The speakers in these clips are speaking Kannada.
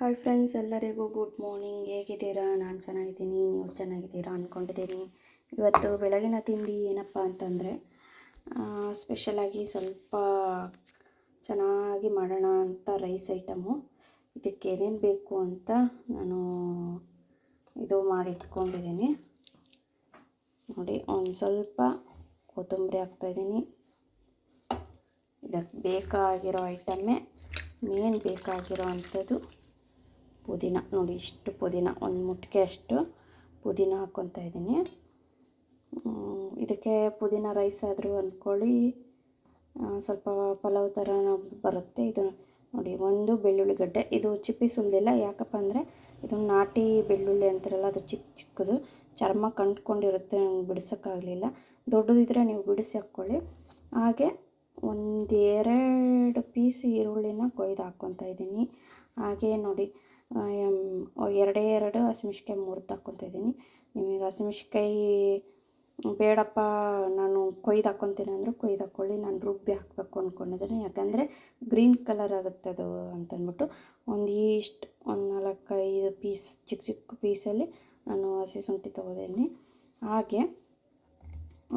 ಹಾಯ್ ಫ್ರೆಂಡ್ಸ್ ಎಲ್ಲರಿಗೂ ಗುಡ್ ಮಾರ್ನಿಂಗ್ ಹೇಗಿದ್ದೀರಾ? ನಾನು ಚೆನ್ನಾಗಿದ್ದೀನಿ. ನೀವು ಚೆನ್ನಾಗಿದ್ದೀರಾ ಅಂದ್ಕೊಂಡಿದ್ದೀನಿ ಇವತ್ತು ಬೆಳಗಿನ ತಿಂಡಿ ಏನಪ್ಪ ಅಂತಂದರೆ ಸ್ಪೆಷಲಾಗಿ ಸ್ವಲ್ಪ ಚೆನ್ನಾಗಿ ಮಾಡೋಣ ಅಂತ ರೈಸ್ ಐಟಮು ಇದಕ್ಕೆ ಏನೇನು ಬೇಕು ಅಂತ ನಾನು ಇದು ಮಾಡಿಟ್ಕೊಂಡಿದ್ದೀನಿ. ನೋಡಿ, ಒಂದು ಸ್ವಲ್ಪ ಕೊತ್ತಂಬರಿ ಹಾಕ್ತಾಯಿದ್ದೀನಿ ಇದಕ್ಕೆ ಬೇಕಾಗಿರೋ ಐಟಮ್ಮೇ ಮೇನ್ ಬೇಕಾಗಿರೋ ಅಂಥದ್ದು ಪುದೀನ. ನೋಡಿ, ಇಷ್ಟು ಪುದೀನ. ಒಂದು ಮುಟ್ಟಿಗೆ ಅಷ್ಟು ಪುದೀನ ಹಾಕ್ಕೊತಾ ಇದ್ದೀನಿ. ಇದಕ್ಕೆ ಪುದೀನ ರೈಸ್ ಆದರೂ ಅಂದ್ಕೊಳ್ಳಿ ಸ್ವಲ್ಪ ಪಲಾವ್ ಥರ ಬರುತ್ತೆ. ಇದು ನೋಡಿ, ಒಂದು ಬೆಳ್ಳುಳ್ಳಿ ಗಡ್ಡೆ. ಇದು ಚಿಪ್ಪಿ ಸುಲಿದಿಲ್ಲ. ಯಾಕಪ್ಪ ಅಂದರೆ ಇದು ನಾಟಿ ಬೆಳ್ಳುಳ್ಳಿ ಅಂತಾರಲ್ಲ, ಅದು ಚಿಕ್ಕ ಚಿಕ್ಕದು. ಚರ್ಮ ಕಂಡ್ಕೊಂಡಿರುತ್ತೆ ನಂಗೆ ಬಿಡಿಸೋಕ್ಕಾಗಲಿಲ್ಲ. ದೊಡ್ಡದಿದ್ದರೆ ನೀವು ಬಿಡಿಸಿ ಹಾಕ್ಕೊಳ್ಳಿ. ಹಾಗೆ ಒಂದೆರಡು ಪೀಸ್ ಈರುಳ್ಳಿನ ಕೊಯ್ದು ಹಾಕ್ಕೊತಾ ಇದ್ದೀನಿ. ಹಾಗೆ ನೋಡಿ ಎರಡೇ ಎರಡು ಹಸಿಮೆಣ್ಸಿಕಾಯಿ ಮೂರು ಹಾಕ್ಕೊತಾ ಇದ್ದೀನಿ. ನಿಮಗೆ ಹಸಿಮೆಣ್ಸಿಕಾಯಿ ಬೇಡಪ್ಪ, ನಾನು ಕೊಯ್ದು ಹಾಕ್ಕೊತೀನಿ ಅಂದರೆ ಕೊಯ್ದು ಹಾಕ್ಕೊಳ್ಳಿ, ನಾನು ರುಬ್ಬಿ ಹಾಕಬೇಕು ಅಂದ್ಕೊಂಡಿದ್ದೀನಿ ಯಾಕಂದರೆ ಗ್ರೀನ್ ಕಲರ್ ಆಗುತ್ತೆ ಅದು ಅಂತಂದ್ಬಿಟ್ಟು. ಒಂದು ಇಷ್ಟು ಒಂದು ನಾಲ್ಕೈದು ಪೀಸ್ ಚಿಕ್ಕ ಚಿಕ್ಕ ಪೀಸಲ್ಲಿ ನಾನು ಹಸಿ ಶುಂಠಿ ತೊಗೊಂಡಿದ್ದೀನಿ ಹಾಗೆ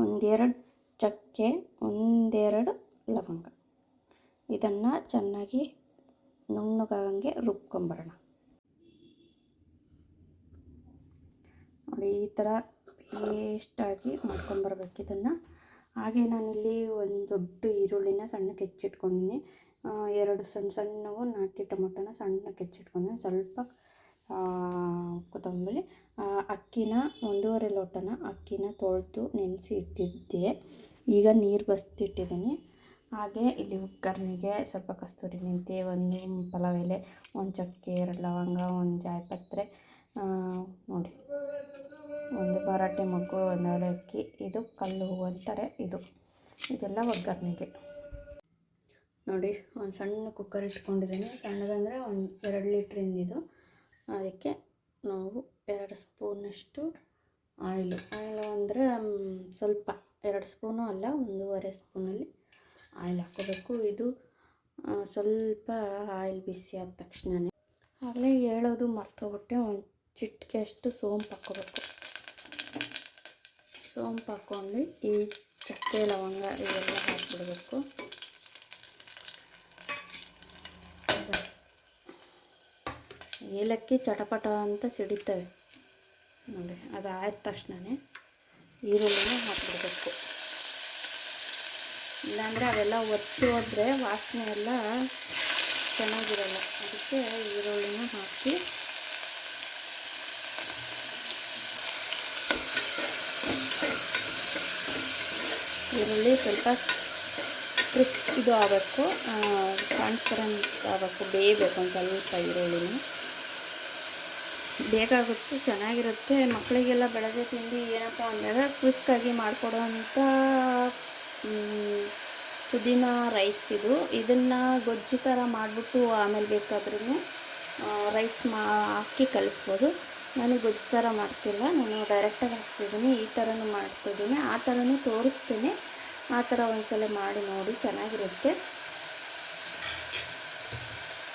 ಒಂದೆರಡು ಚಕ್ಕೆ, ಒಂದೆರಡು ಲವಂಗ. ಇದನ್ನು ಚೆನ್ನಾಗಿ ನುಣ್ಣಗಾಗಂಗೆ ರುಬ್ಕೊಂಬರೋಣ. ನೋಡಿ, ಈ ಥರ ಪೇಸ್ಟಾಗಿ ಮಾಡ್ಕೊಂಬರ್ಬೇಕು ಇದನ್ನು. ಹಾಗೆ ನಾನಿಲ್ಲಿ ಒಂದು ದೊಡ್ಡ ಈರುಳ್ಳಿನ ಸಣ್ಣಕ್ಕೆ ಹೆಚ್ಚಿಟ್ಕೊಂಡಿನಿ. ಎರಡು ಸಣ್ಣ ಸಣ್ಣವು ನಾಟಿ ಟೊಮೊಟೊನ ಸಣ್ಣಕ್ಕೆ ಹೆಚ್ಚಿಟ್ಕೊಂಡಿನಿ. ಸ್ವಲ್ಪ ಕೊತ್ತಂಬರಿ ಅಕ್ಕಿನ ಒಂದೂವರೆ ಲೋಟನ ಅಕ್ಕಿನ ತೊಳೆದು ನೆನೆಸಿ ಇಟ್ಟಿದ್ದೆ. ಈಗ ನೀರು ಬಸ್ತಿಟ್ಟಿದ್ದೀನಿ ಹಾಗೆ ಇಲ್ಲಿ ಒಗ್ಗರಣೆಗೆ ಸ್ವಲ್ಪ ಕಸ್ತೂರಿ ಮೆಂತೆ, ಒಂದು ಪಲಾವ್ ಎಲೆ, ಒಂದು ಚಕ್ಕೆ, ಎರಡು ಲವಂಗ, ಒಂದು ಜಾಯಪತ್ರೆ ನೋಡಿ. ಒಂದು ಬರಾಟೆ ಮಗ್ಗು, ಒಂದು ಅವಲಕ್ಕಿ. ಇದು ಕಲ್ಲು ಹೂವು ಅಂತಾರೆ ಇದು. ಇದೆಲ್ಲ ಒಗ್ಗರಣೆಗೆ. ನೋಡಿ, ಒಂದು ಸಣ್ಣ ಕುಕ್ಕರ್ ಇಟ್ಕೊಂಡಿದ್ದೀನಿ. ಸಣ್ಣದಂದರೆ ಒಂದು ಎರಡು ಲೀಟ್ರಿಂದ ಇದು. ಅದಕ್ಕೆ ನಾವು ಎರಡು ಸ್ಪೂನಷ್ಟು ಆಯಿಲು. ಆಯಿಲು ಅಂದರೆ ಸ್ವಲ್ಪ. ಎರಡು ಸ್ಪೂನು ಅಲ್ಲ, ಒಂದೂವರೆ ಸ್ಪೂನಲ್ಲಿ ಆಯಿಲ್ ಹಾಕೋಬೇಕು ಇದು ಸ್ವಲ್ಪ ಆಯಿಲ್ ಬಿಸಿ ಆದ ತಕ್ಷಣವೇ ಆಗಲೇ ಹೇಳೋದು ಮರ್ತೋಗ್ಬಿಟ್ಟೆ. ಒಂದು ಚಿಟಿಕೆ ಅಷ್ಟು ಸೋಂಪು ಹಾಕ್ಕೋಬೇಕು. ಸೋಂಪು ಹಾಕ್ಕೊಂಡು ಈ ಚಕ್ಕೆ, ಲವಂಗ ಇವೆಲ್ಲ ಹಾಕ್ಬಿಡ್ಬೇಕು. ಏಲಕ್ಕಿ ಚಟಪಟ ಅಂತ ಸಿಡಿತವೆ. ನೋಡಿ ಅದು ಆದ ತಕ್ಷಣವೇ ಈರುಳ್ಳಿನ ಹಾಕ್ಬಿಡ್ಬೇಕು. ಇಲ್ಲಾಂದರೆ ಅವೆಲ್ಲ ಒತ್ತಿ ಹೋದರೆ ವಾಸನೆ ಎಲ್ಲ ಚೆನ್ನಾಗಿರಲ್ಲ. ಅದಕ್ಕೆ ಈರುಳ್ಳಿನ ಹಾಕಿ ಈರುಳ್ಳಿ ಸ್ವಲ್ಪ ಕ್ರಿಸ್ ಇದು ಆಗಬೇಕು ಟ್ರಾನ್ಸ್ಪರೆಂಟ್ ಆಗಬೇಕು, ಬೇಯಬೇಕು ಒಂದು ಸ್ವಲ್ಪ ಈರುಳ್ಳಿನೂ. ಬೇಕಾಗುತ್ತೆ ಚೆನ್ನಾಗಿರುತ್ತೆ. ಮಕ್ಕಳಿಗೆಲ್ಲ ಬೆಳಗ್ಗೆ ತಿಂಡಿ ಏನಪ್ಪ ಅಂದಾಗ ಕ್ವಿಕ್ಕಾಗಿ ಮಾಡಿಕೊಡೋವಂಥ ಪುದೀನ ರೈಸ್ ಇದು. ಇದನ್ನು ಗೊಜ್ಜು ಥರ ಮಾಡಿಬಿಟ್ಟು ಆಮೇಲೆ ಬೇಕಾದ್ರೂ ರೈಸ್ ಮಾ ಹಾಕಿ ಕಲಿಸ್ಬೋದು. ನಾನು ಗೊಜ್ಜು ಥರ ಮಾಡ್ತಿಲ್ಲ, ನಾನು ಡೈರೆಕ್ಟಾಗಿ ಹಾಕ್ತಿದ್ದೀನಿ, ಈ ಥರನೂ ಮಾಡ್ತಿದ್ದೀನಿ, ಆ ಥರನೂ ತೋರಿಸ್ತೀನಿ. ಆ ಥರ ಒಂದ್ಸಲ ಮಾಡಿ ನೋಡಿ, ಚೆನ್ನಾಗಿರುತ್ತೆ.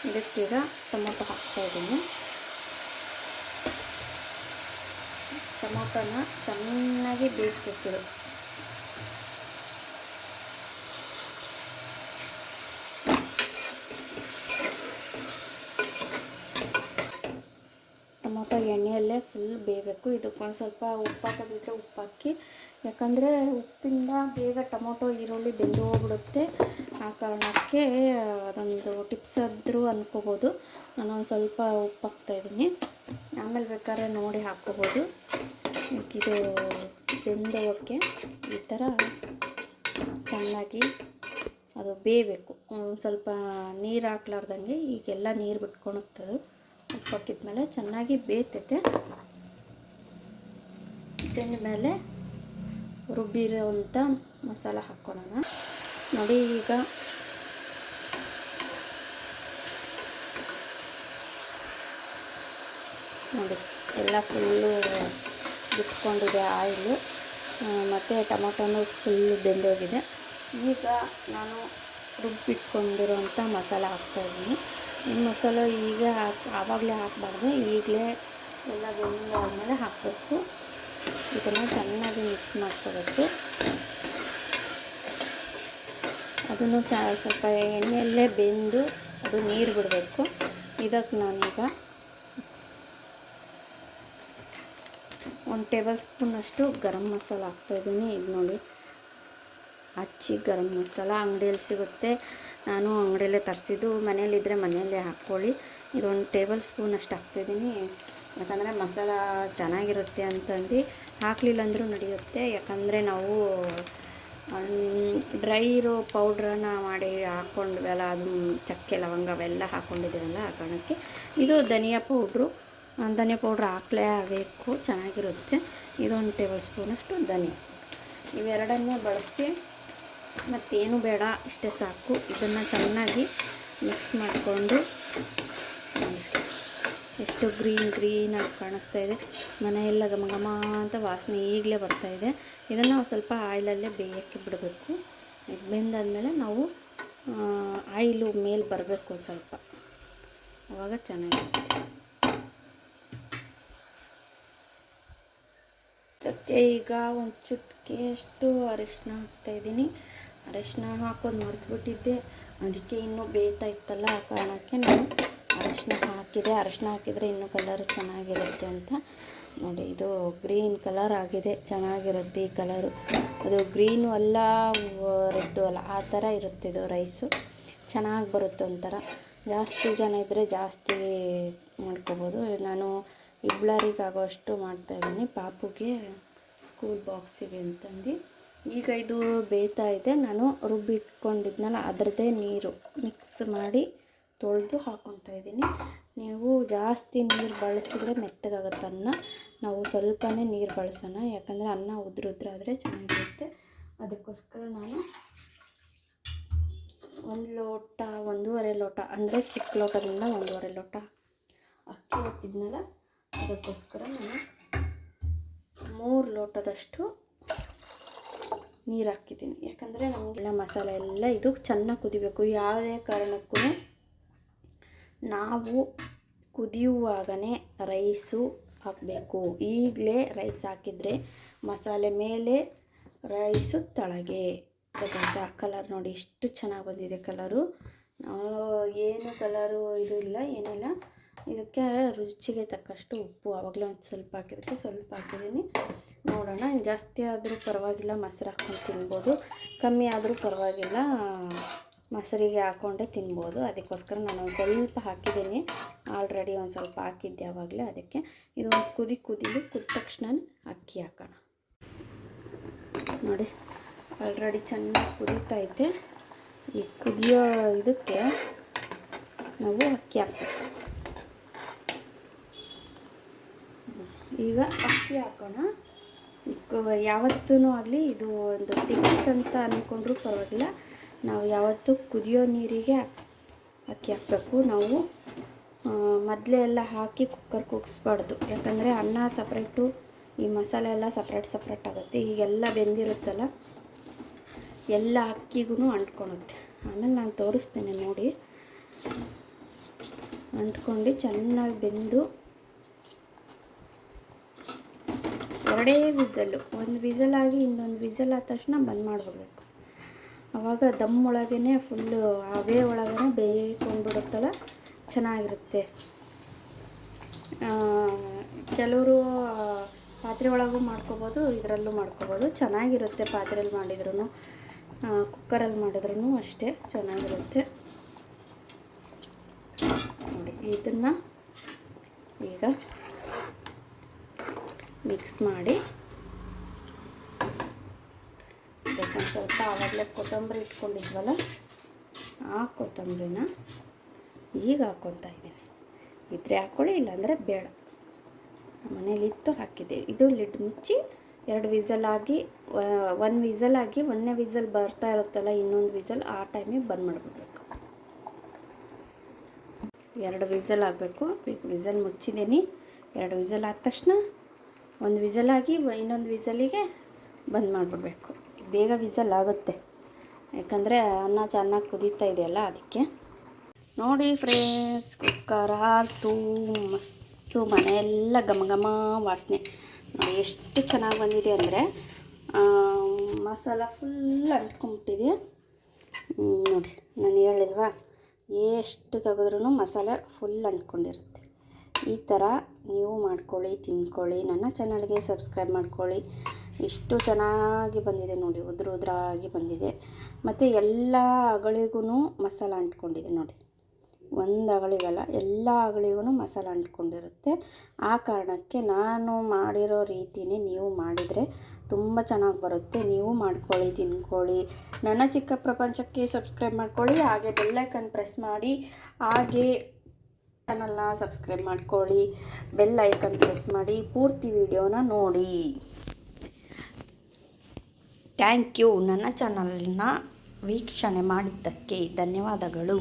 ಇದಕ್ಕೀಗ ಟೊಮೊಟೊ ಹಾಕ್ತಾಯಿದ್ದೀನಿ ಟೊಮೊಟೊನ ಚೆನ್ನಾಗಿ ಬೇಯಿಸ್ಬೇಕಿದು ಟೊಮೊಟೊ ಎಣ್ಣೆಯಲ್ಲೇ ಫುಲ್ ಬೇಯಬೇಕು. ಇದಕ್ಕೊಂದು ಸ್ವಲ್ಪ ಉಪ್ಪು ಹಾಕೋದಿದ್ರೆ ಉಪ್ಪು ಹಾಕಿ. ಯಾಕಂದರೆ ಉಪ್ಪಿಂದ ಬೇಗ ಟೊಮೊಟೊ, ಈರುಳ್ಳಿ ಬೆಂದು ಹೋಗ್ಬಿಡುತ್ತೆ. ಆ ಕಾರಣಕ್ಕೆ ಅದೊಂದು ಟಿಪ್ಸ್ ಆದರೂ ಅನ್ಕೋಬೋದು. ನಾನೊಂದು ಸ್ವಲ್ಪ ಉಪ್ಪು ಹಾಕ್ತಾಯಿದ್ದೀನಿ ಆಮೇಲೆ ಬೇಕಾದ್ರೆ ನೋಡಿ ಹಾಕ್ಕೋಬೋದು. ಇದು ಬೆಂದೋಕ್ಕೆ ಈ ಥರ ಚೆನ್ನಾಗಿ ಅದು ಬೇಯಬೇಕು. ಸ್ವಲ್ಪ ನೀರು ಹಾಕ್ಲಾರ್ದಂಗೆ ಈಗೆಲ್ಲ ನೀರು ಬಿಟ್ಕೊಳುತ್ತದು ಹಾಕಿದ್ಮೇಲೆ ಚೆನ್ನಾಗಿ ಬೇಯ್ತೈತೆ. ಮೇಲೆ ರುಬ್ಬಿರೋಂಥ ಮಸಾಲ ಹಾಕ್ಕೊಳ್ಳೋಣ. ನೋಡಿ ಈಗ ನೋಡಿ, ಎಲ್ಲ ಫುಲ್ಲು ಬಿಟ್ಕೊಂಡಿದೆ ಆಯಿಲು. ಮತ್ತು ಟೊಮೊಟೊನು ಫುಲ್ಲು ಬೆಂದೋಗಿದೆ. ಈಗ ನಾನು ರುಬ್ಬಿಟ್ಕೊಂಡಿರೋಂಥ ಮಸಾಲ ಹಾಕ್ತಾಯಿದ್ದೀನಿ ಮಸಾಲೆ ಈಗ ಹಾಕಿ, ಆವಾಗಲೇ ಹಾಕಬಾರ್ದು. ಈಗಲೇ ಎಲ್ಲ ಬೆಂದಾದ್ಮೇಲೆ ಹಾಕಬೇಕು. ಇದನ್ನು ಚೆನ್ನಾಗಿ ಮಿಕ್ಸ್ ಮಾಡ್ಕೋಬೇಕು. ಅದನ್ನು ಚ, ಸ್ವಲ್ಪ ಎಣ್ಣೆಯಲ್ಲೇ ಬೆಂದು ಅದು ನೀರು ಬಿಡಬೇಕು. ಇದಕ್ಕೆ ನಾನೀಗ ಒಂದು ಟೇಬಲ್ ಸ್ಪೂನಷ್ಟು ಗರಂ ಮಸಾಲ ಹಾಕ್ತಾಯಿದ್ದೀನಿ ಇದು ನೋಡಿ ಹಚ್ಚಿ ಗರಂ ಮಸಾಲ ಅಂಗಡಿಯಲ್ಲಿ ಸಿಗುತ್ತೆ. ನಾನು ಅಂಗಡಿಯಲ್ಲೇ ತರಿಸಿದ್ದು ಮನೆಯಲ್ಲಿದ್ದರೆ ಮನೆಯಲ್ಲೇ ಹಾಕ್ಕೊಳ್ಳಿ. ಇದೊಂದು ಟೇಬಲ್ ಸ್ಪೂನ್ ಅಷ್ಟು ಹಾಕ್ತಿದ್ದೀನಿ ಯಾಕಂದರೆ ಮಸಾಲ ಚೆನ್ನಾಗಿರುತ್ತೆ ಅಂತಂದು. ಹಾಕಲಿಲ್ಲ ಅಂದರೂ ನಡೆಯುತ್ತೆ. ಯಾಕಂದರೆ ನಾವು ಡ್ರೈ ಇರೋ ಪೌಡ್ರನ್ನ ಮಾಡಿ ಹಾಕ್ಕೊಂಡ್ವಲ್ಲ ಅದು ಚಕ್ಕೆ, ಲವಂಗ ಅವೆಲ್ಲ ಹಾಕ್ಕೊಂಡಿದ್ದೀವಲ್ಲ ಆ ಕಾರಣಕ್ಕೆ. ಇದು ಧನಿಯಾ ಪೌಡ್ರು. ಧನಿಯಾ ಪೌಡ್ರ್ ಹಾಕ್ಲೇಬೇಕು. ಚೆನ್ನಾಗಿರುತ್ತೆ. ಇದೊಂದು ಟೇಬಲ್ ಸ್ಪೂನಷ್ಟು ಧನಿಯಾ. ಇವೆರಡನ್ನೇ ಬಳಸಿ ಮತ್ತೇನು ಬೇಡ, ಇಷ್ಟೇ ಸಾಕು. ಇದನ್ನು ಚೆನ್ನಾಗಿ ಮಿಕ್ಸ್ ಮಾಡಿಕೊಂಡು ಎಷ್ಟು ಗ್ರೀನ್ ಗ್ರೀನಾಗಿ ಕಾಣಿಸ್ತಾ ಇದೆ. ಮನೆಯೆಲ್ಲ ಘಮ ಘಮ ಅಂತ ವಾಸನೆ ಈಗಲೇ ಬರ್ತಾ ಇದೆ. ಇದನ್ನು ಸ್ವಲ್ಪ ಆಯಿಲಲ್ಲೇ ಬೇಯಕ್ಕೆ ಬಿಡಬೇಕು. ಬೆಂದಾದ್ಮೇಲೆ ನಾವು ಆಯಿಲು ಮೇಲೆ ಬರಬೇಕು ಸ್ವಲ್ಪ. ಆವಾಗ ಚೆನ್ನಾಗಿರುತ್ತೆ. ಅದಕ್ಕೆ ಈಗ ಒಂದು ಚುಟ್ಕಿಯಷ್ಟು ಅರಿಶಿನ ಹಾಕ್ತಾಯಿದ್ದೀನಿ ಅರಿಶಿನ ಹಾಕೋದು ಮರೆತುಬಿಟ್ಟಿದ್ದೆ. ಅದಕ್ಕೆ ಇನ್ನೂ ಬೇಯ್ತಾ ಇತ್ತಲ್ಲ ಆ ಕಾರಣಕ್ಕೆ ನಾನು ಅರಶಿನ ಹಾಕಿದೆ. ಅರಶಿನ ಹಾಕಿದರೆ ಇನ್ನೂ ಕಲರ್ ಚೆನ್ನಾಗಿರುತ್ತೆ ಅಂತ. ನೋಡಿ, ಇದು ಗ್ರೀನ್ ಕಲರ್ ಆಗಿದೆ. ಚೆನ್ನಾಗಿರುತ್ತೆ ಈ ಕಲರು ಅದು ಗ್ರೀನು ಅಲ್ಲ ರೆಡ್ಡು ಅಲ್ಲ, ಆ ಥರ ಇರುತ್ತೆ ಇದು ರೈಸು ಚೆನ್ನಾಗಿ ಬರುತ್ತೆ ಒಂಥರ. ಜಾಸ್ತಿ ಜನ ಇದ್ದರೆ ಜಾಸ್ತಿ ಮಾಡ್ಕೋಬೋದು. ನಾನು ಇಬ್ಬಳರಿಗಾಗೋಷ್ಟು ಮಾಡ್ತಾಯಿದ್ದೀನಿ ಪಾಪುಗೆ ಸ್ಕೂಲ್ ಬಾಕ್ಸಿಗೆ ಅಂತಂದು. ಈಗ ಇದು ಬೇಯ್ತಾ ಇದೆ. ನಾನು ರುಬ್ಬಿಟ್ಕೊಂಡಿದ್ನಲ್ಲ, ಅದರದ್ದೇ ನೀರು ಮಿಕ್ಸ್ ಮಾಡಿ ತೊಳೆದು ಹಾಕ್ಕೊತಾ ಇದ್ದೀನಿ. ನೀವು ಜಾಸ್ತಿ ನೀರು ಬಳಸಿದ್ರೆ ಮೆತ್ತಗಾಗುತ್ತೆ ಅನ್ನ. ನಾವು ಸ್ವಲ್ಪನೇ ನೀರು ಬಳಸೋಣ. ಯಾಕಂದರೆ ಅನ್ನ ಉದ್ರ ಉದ್ರ ಆದರೆ ಚೆನ್ನಾಗಿರುತ್ತೆ. ಅದಕ್ಕೋಸ್ಕರ ನಾನು ಒಂದು ಲೋಟ, ಒಂದೂವರೆ ಲೋಟ, ಅಂದರೆ ಚಿಕ್ಕ ಲೋಟದಿಂದ ಒಂದೂವರೆ ಲೋಟ ಅಕ್ಕಿ ಹಾಕಿದ್ನಲ್ಲ ಅದಕ್ಕೋಸ್ಕರ ನಾನು ಮೂರು ಲೋಟದಷ್ಟು ನೀರು ಹಾಕಿದ್ದೀನಿ. ಯಾಕಂದರೆ ನಮಗೆಲ್ಲ ಮಸಾಲೆ ಎಲ್ಲ ಇದು ಚೆನ್ನಾಗಿ ಕುದಿಬೇಕು. ಯಾವುದೇ ಕಾರಣಕ್ಕೂ ನಾವು ಕುದಿಯುವಾಗನೇ ರೈಸು ಹಾಕಬೇಕು. ಈಗಲೇ ರೈಸ್ ಹಾಕಿದರೆ ಮಸಾಲೆ ಮೇಲೆ ರೈಸು ತಳಗೆ. ಗೊತ್ತಾಯ್ತಾ? ಕಲರ್ ನೋಡಿ ಎಷ್ಟು ಚೆನ್ನಾಗಿ ಬಂದಿದೆ ಕಲರು. ಏನು ಕಲರು ಇದು ಇಲ್ಲ, ಏನಿಲ್ಲ. ಇದಕ್ಕೆ ರುಚಿಗೆ ತಕ್ಕಷ್ಟು ಉಪ್ಪು. ಆವಾಗಲೇ ಒಂದು ಸ್ವಲ್ಪ ಹಾಕಿದ್ದಕ್ಕೆ ಸ್ವಲ್ಪ ಹಾಕಿದ್ದೀನಿ. ನೋಡೋಣ. ಜಾಸ್ತಿ ಆದರೂ ಪರವಾಗಿಲ್ಲ, ಮೊಸರು ಹಾಕ್ಕೊಂಡು ತಿನ್ಬೋದು. ಕಮ್ಮಿ ಆದರೂ ಪರವಾಗಿಲ್ಲ, ಮೊಸರಿಗೆ ಹಾಕ್ಕೊಂಡೇ ತಿನ್ಬೋದು. ಅದಕ್ಕೋಸ್ಕರ ನಾನು ಒಂದು ಸ್ವಲ್ಪ ಹಾಕಿದ್ದೀನಿ. ಆಲ್ರೆಡಿ ಒಂದು ಸ್ವಲ್ಪ ಹಾಕಿದ್ದೆ ಆವಾಗಲೇ ಅದಕ್ಕೆ. ಇದು ಒಂದು ಕುದಿ ಕುದಿಲಿ ಕುದ ತಕ್ಷಣ ಅಕ್ಕಿ ಹಾಕೋಣ. ನೋಡಿ, ಆಲ್ರೆಡಿ ಚೆನ್ನಾಗಿ ಕುದೀತೈತೆ ಈ ಕುದಿಯೋ ಇದಕ್ಕೆ ನಾವು ಅಕ್ಕಿ ಹಾಕ್ಬೇಕು. ಈಗ ಅಕ್ಕಿ ಹಾಕೋಣ. ಯಾವತ್ತೂ ಆಗಲಿ ಇದು ಒಂದು ಟಿಪ್ಸ್ ಅಂತ ಅಂದ್ಕೊಂಡ್ರೂ ಪರವಾಗಿಲ್ಲ. ನಾವು ಯಾವತ್ತೂ ಕುದಿಯೋ ನೀರಿಗೆ ಅಕ್ಕಿ ಹಾಕಬೇಕು. ನಾವು ಮೊದಲೇ ಎಲ್ಲ ಹಾಕಿ ಕುಕ್ಕರ್ ಕೂಗಿಸ್ಬಾರ್ದು. ಯಾಕಂದರೆ ಅನ್ನ ಸಪ್ರೇಟು ಈ ಮಸಾಲೆ ಎಲ್ಲ ಸಪ್ರೇಟ್ ಸಪ್ರೇಟ್ ಆಗುತ್ತೆ. ಈಗೆಲ್ಲ ಬೆಂದಿರುತ್ತಲ್ಲ, ಎಲ್ಲ ಅಕ್ಕಿಗೂ ಅಂಟ್ಕೊಳುತ್ತೆ. ಆಮೇಲೆ ನಾನು ತೋರಿಸ್ತೇನೆ ನೋಡಿ. ಅಂಟ್ಕೊಂಡು ಚೆನ್ನಾಗಿ ಬೆಂದು ಎರಡೇ ವಿಸಲ್ಲು ಒಂದು ವಿಸಲ್ ಇನ್ನೊಂದು ವಿಸಲ್ ಆದ ತಕ್ಷಣ ಬಂದ್ ಮಾಡಿಬಿಡ್ಬೇಕು. ಆವಾಗ ದಮ್ ಒಳಗೇ ಫುಲ್ಲು ಹಬೆ ಒಳಗೇ ಬೇಯ್ಕೊಂಡ್ಬಿಡುತ್ತಲ್ಲ ಚೆನ್ನಾಗಿರುತ್ತೆ. ಕೆಲವರು ಪಾತ್ರೆ ಒಳಗೂ ಮಾಡ್ಕೋಬೋದು, ಇದರಲ್ಲೂ ಮಾಡ್ಕೋಬೋದು. ಚೆನ್ನಾಗಿರುತ್ತೆ ಪಾತ್ರೆಯಲ್ಲಿ ಮಾಡಿದ್ರು ಕುಕ್ಕರಲ್ಲಿ ಮಾಡಿದ್ರೂ ಅಷ್ಟೇ, ಚೆನ್ನಾಗಿರುತ್ತೆ. ನೋಡಿ, ಇದನ್ನು ಈಗ ಮಿಕ್ಸ್ ಮಾಡಿ. ಒಂದು ಸ್ವಲ್ಪ ಆವಾಗಲೇ ಕೊತ್ತಂಬರಿ ಇಟ್ಕೊಂಡಿದ್ವಲ್ಲ, ಆ ಕೊತ್ತಂಬರಿನ ಈಗ ಹಾಕ್ಕೊತಾ ಇದ್ದೀನಿ. ಇದ್ರೆ ಹಾಕ್ಕೊಳ್ಳಿ ಇಲ್ಲಾಂದರೆ ಬೇಡ. ಮನೇಲಿತ್ತು ಹಾಕಿದ್ದೆ. ಇದು ಲಿಡ್ ಮುಚ್ಚಿ ಎರಡು ವಿಸಲ್ ಆಗಿ ಒಂದು ವಿಸಲ್ ಆಗಿ ಒಂದನೇ ವಿಸಲ್ ಬರ್ತಾ ಇರುತ್ತಲ್ಲ, ಇನ್ನೊಂದು ವಿಸಲ್ ಆ ಟೈಮಿಗೆ ಬಂದ್ ಮಾಡಿಬಿಡ್ಬೇಕು. ಎರಡು ವಿಸಲ್ ಆಗಬೇಕು. ವಿಸಲ್ ಮುಚ್ಚಿದ್ದೀನಿ. ಎರಡು ವಿಸಲ್ ಆದ ತಕ್ಷಣ ಒಂದು ವಿಸಲ್ ಆಗಿ ಇನ್ನೊಂದು ವಿಸಲಿಗೆ ಬಂದ್ ಮಾಡಿಬಿಡ್ಬೇಕು. ಬೇಗ ವಿಸಲ್ ಆಗುತ್ತೆ. ಯಾಕಂದರೆ ಅನ್ನ ಚೆನ್ನಾಗಿ ಕುದೀತಾ ಇದೆಯಲ್ಲ ಅದಕ್ಕೆ. ನೋಡಿ ಫ್ರೆಂಡ್ಸ್, ಕುಕ್ಕರ್ ಹಾತು ಮಸ್ತು ಮನೆಯೆಲ್ಲ ಘಮ ಘಮ ವಾಸನೆ. ನೋಡಿ ಎಷ್ಟು ಚೆನ್ನಾಗಿ ಬಂದಿದೆ ಅಂದರೆ ಮಸಾಲ ಫುಲ್ ಅಂಟ್ಕೊಂಬಿಟ್ಟಿದೆ. ನೋಡಿ, ನಾನು ಹೇಳಿಲ್ವಾ? ಎಷ್ಟು ತೆಗೆದ್ರೂ ಮಸಾಲೆ ಫುಲ್ ಅಂಟ್ಕೊಂಡಿರುತ್ತೆ. ಈ ಥರ ನೀವು ಮಾಡ್ಕೊಳ್ಳಿ ತಿನ್ಕೊಳ್ಳಿ ನನ್ನ ಚಾನಲ್ಗೆ ಸಬ್ಸ್ಕ್ರೈಬ್ ಮಾಡ್ಕೊಳ್ಳಿ. ಇಷ್ಟು ಚೆನ್ನಾಗಿ ಬಂದಿದೆ ನೋಡಿ, ಉದ್ರ ಉದ್ರಾಗಿ ಬಂದಿದೆ. ಮತ್ತು ಎಲ್ಲ ಅಗಳಿಗೂ ಮಸಾಲ ಅಂಟ್ಕೊಂಡಿದೆ ನೋಡಿ. ಒಂದು ಅಗಳಿಗಲ್ಲ, ಎಲ್ಲ ಅಗಳಿಗೂ ಮಸಾಲ ಅಂಟ್ಕೊಂಡಿರುತ್ತೆ. ಆ ಕಾರಣಕ್ಕೆ ನಾನು ಮಾಡಿರೋ ರೀತಿಯೇ ನೀವು ಮಾಡಿದರೆ ತುಂಬ ಚೆನ್ನಾಗಿ ಬರುತ್ತೆ. ನೀವು ಮಾಡ್ಕೊಳ್ಳಿ ತಿನ್ಕೊಳ್ಳಿ ನನ್ನ ಚಿಕ್ಕ ಪ್ರಪಂಚಕ್ಕೆ ಸಬ್ಸ್ಕ್ರೈಬ್ ಮಾಡ್ಕೊಳ್ಳಿ, ಹಾಗೆ ಬೆಲ್ಲೈಕನ್ ಪ್ರೆಸ್ ಮಾಡಿ, ಹಾಗೆ ಚಾನಲ್ನ ಸಬ್ಸ್ಕ್ರೈಬ್ ಮಾಡ್ಕೊಳ್ಳಿ, ಬೆಲ್ ಐಕನ್ ಪ್ರೆಸ್ ಮಾಡಿ, ಪೂರ್ತಿ ವಿಡಿಯೋನ ನೋಡಿ. Thank you. ನನ್ನ ಚಾನಲ್ನ ವೀಕ್ಷಣೆ ಮಾಡಿದ್ದಕ್ಕೆ ಧನ್ಯವಾದಗಳು.